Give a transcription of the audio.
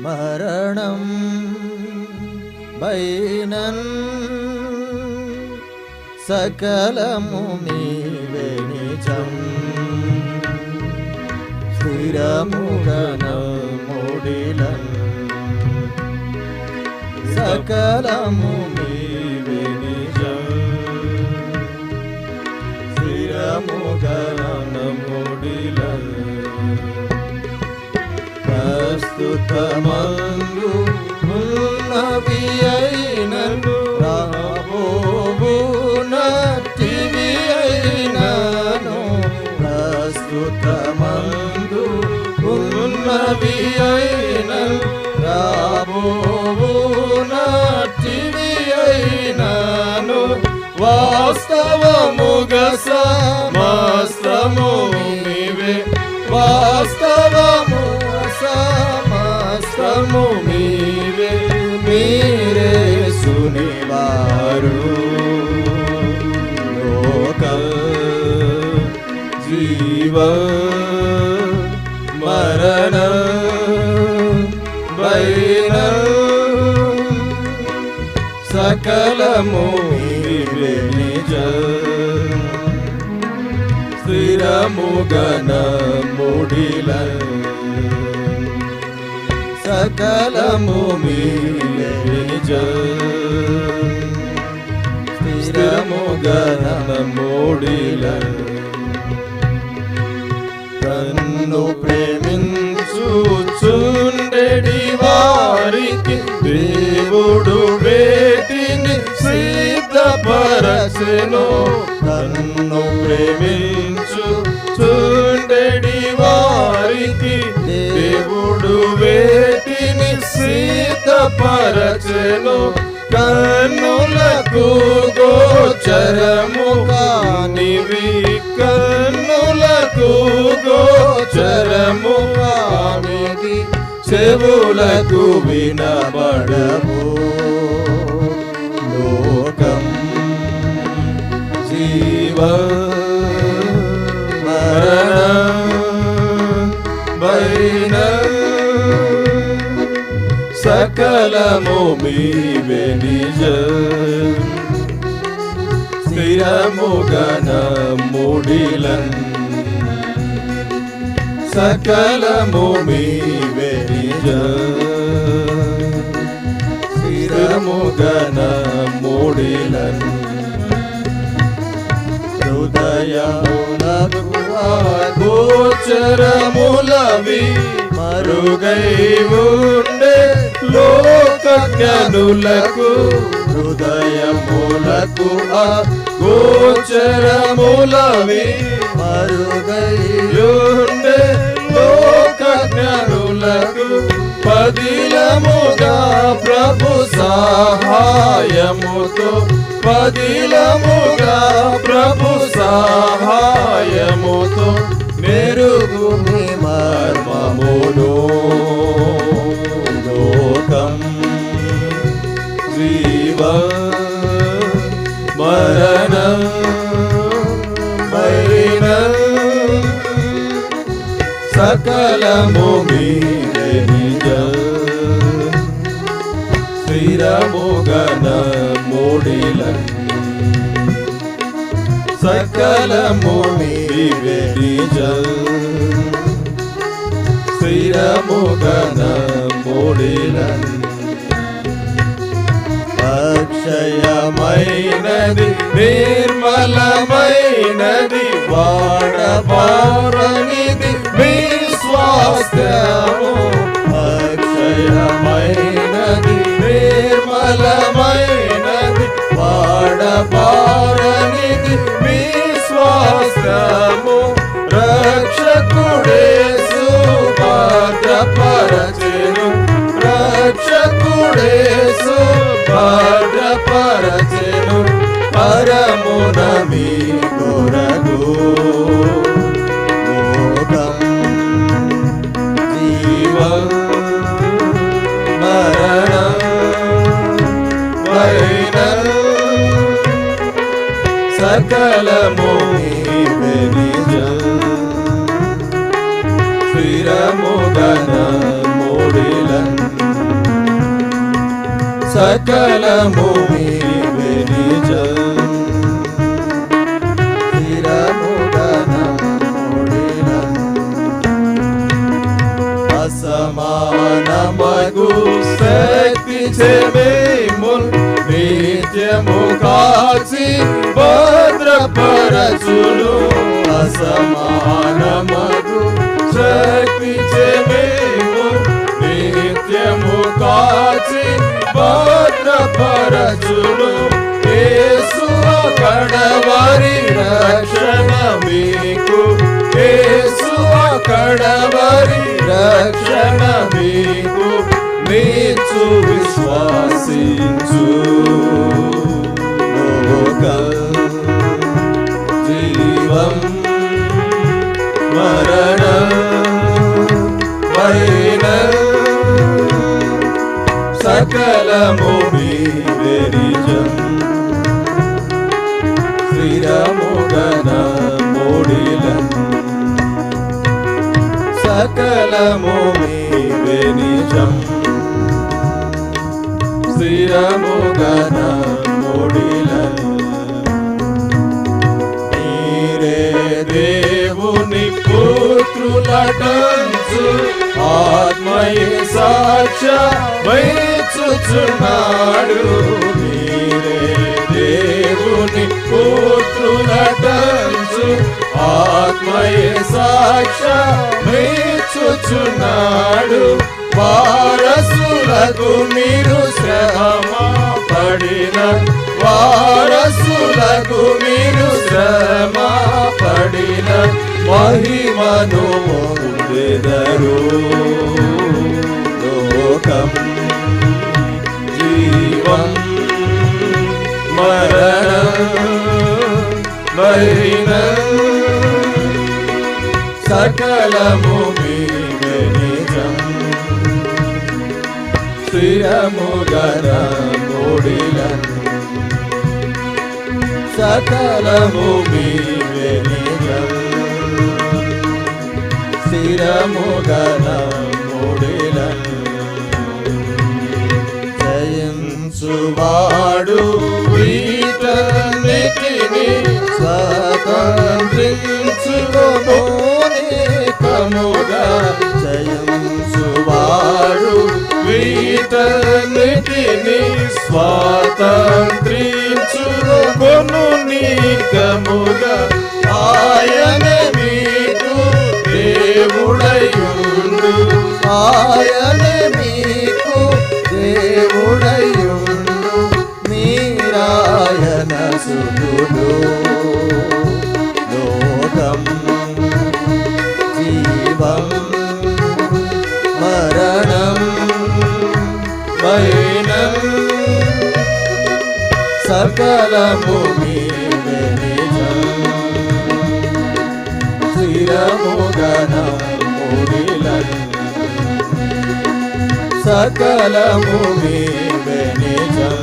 జీవం మరణం బైనన్ సకలము నీవే నిజం స్థిరముగన మూడిలన్ ప్రస్తుతమందు ఉన్నవి అయినను రాబోవు అయినను ప్రస్తుతమందు ఉన్నవి అయినను రాబోవు అయినను వాస్తవముగ సమస్తము నీవే వాస్తవము మీరే సునివారు లోక జీవ మరణ వైన సకలము మీవే నిజ స్థిరముగన ముడిల సకలము నిజ. స్థిరము ముడిల. తన్ను ప్రేమించుచుండెడి వారికి దేవుడు వేటిని సిద్ధపరచెను. తన్ను ప్రేమించు చెవులకు వినబడవు లోకం జీవ మరణ బైన సకలము మీవే నిజ. స్థిరముగన ముడిలన్ సకలము మీవే నిజ మూడిలను మూడిలన్ గోచరములవి మరుగై ఉండే లోకజ్ఞనులకు హృదయములకు ఆ గోచరములవి పదిలముగా ప్రభు సహాయముతో పదిలముగా ప్రభు సహాయముతో మెరుగు మర్మమును. లోకం జీవ మరణ మైన సకలము మీరే నిజం. స్థిరముగన మూడిల. సకలము మీరే నిజ స్థిరముగన మూడిల. అక్షయమైనది నిర్మలమైనది వాడబారనిది రక్షకుడేసు భద్రపరచెను పరమున మీ కొరకు. లోకం జీవం మరణం వైనం సకలము నీవే నిజ. సకలము మీవే నిజం స్థిరముగన మూడిలన్ అసమానమగు శక్తి చెమేముల్ నిత్యము కాచి భద్రపరచును అసమానమగు శక్తి చెమేముల్ భద్రపరచును యేసు కడవారి రక్షణ మీకు. యేసు కడవారి రక్షణ మీకు. మీచు విశ్వాసించు. లోక జీవం మర సకలము మీరే నిజం స్థిరముగన మూడిలం సకలము మీవే నిజం స్థిరముగన మూడిలం నాడు వారసులకు మీరు శ్రమ పడిన వారసులకు మీరు శ్రమ పడిన మహిమను పొందెదరు. లోకం జీవం మరణం మహిమ సకలము స్థిరముగన మూడిలను సకలము మీవే నిజం స్థిరముగన మూడిలను జయించువాడు. వీటన్నిటిని వీటన్నిటిని స్వాతంత్రించుకొను నీకముగా ఆయనే మీకు దేవుడయుండు ఆయనే మీకు దేవుడయుండు మీరాయన సుడు సకలము మీవే నిజం స్థిరముగన సకలము మీవే నిజం